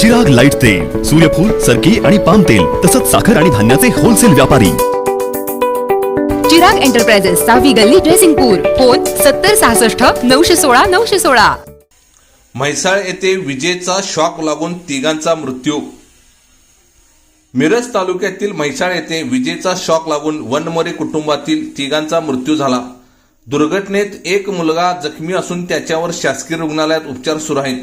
Super light तेल सूर्यफूल सरकी आणि पाम तेल तसंच साखर आणि धान्याचे होलसेल व्यापारी. चिराग एंटरप्राइजेस सहावी गल्ली ड्रेसिंगपूर फोन सत्तर सहासष्ट नऊशे सोळा नऊशे सोळा. म्हैसाळ येथे विजेचा शॉक लागून तिघांचा मृत्यू. मिरज तालुक्यातील म्हैसाळ येथे विजेचा शॉक लागून वनमोरे कुटुंबातील तिघांचा मृत्यू झाला. दुर्घटनेत एक मुलगा जखमी असून त्याच्यावर शासकीय रुग्णालयात उपचार सुरू आहेत.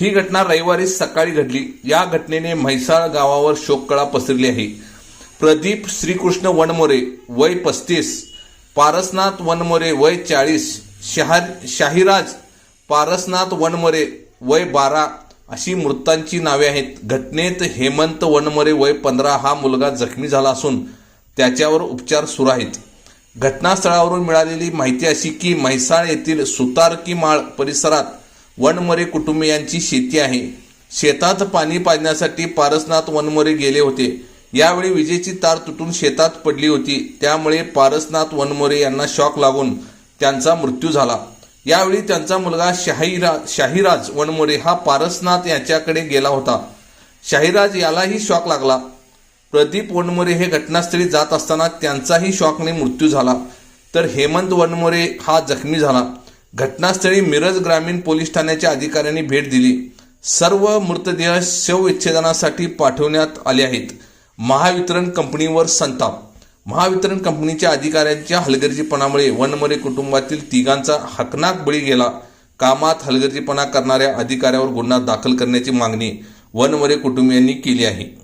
ही घटना रविवारी सकाळी घडली. या घटनेने म्हैसाळ गावावर शोककळा पसरली आहे. प्रदीप श्रीकृष्ण वनमोरे वय पस्तीस. पारसनाथ वनमोरे वय चाळीस. शहार शाहिराज पारसनाथ वनमोरे वय बारा. अशी मृतांची नावे आहेत. घटनेत हेमंत वनमोरे वय पंधरा. हा मुलगा जखमी झाला असून त्याच्यावर उपचार सुरू आहेत. घटनास्थळावरून मिळालेली माहिती अशी की म्हैसाळ येथील सुतारकी माळ परिसरात वनमरे कुटुंबियांची शेती आहे. शेतात पाणी पाजण्यासाठी पारसनाथ वनमरे गेले होते. यावेळी विजेची तार तुटून शेतात पडली होती. त्यामुळे पारसनाथ वनमोरे यांना शॉक लागून त्यांचा मृत्यू झाला. यावेळी त्यांचा मुलगा शाहिरा शाहिराज वनमोरे हा पारसनाथ याच्याकडे गेला होता. शाहिराज यालाही शॉक लागला. प्रदीप वनमोरे हे घटनास्थळी जात असताना त्यांचाही शॉकने मृत्यू झाला. तर हेमंत वनमोरे हा जखमी झाला. घटनास्थळी मिरज ग्रामीण पोलीस ठाण्याच्या अधिकाऱ्यांनी भेट दिली. सर्व मृतदेह शवविच्छेदनासाठी पाठवण्यात आले आहेत. महावितरण कंपनीवर संताप. महावितरण कंपनीच्या अधिकाऱ्यांच्या हलगर्जीपणामुळे वनमरे कुटुंबातील तिघांचा हकनाक बळी गेला. कामात हलगर्जीपणा करणाऱ्या अधिकाऱ्यावर गुन्हा दाखल करण्याची मागणी वनमरे कुटुंबियांनी केली आहे.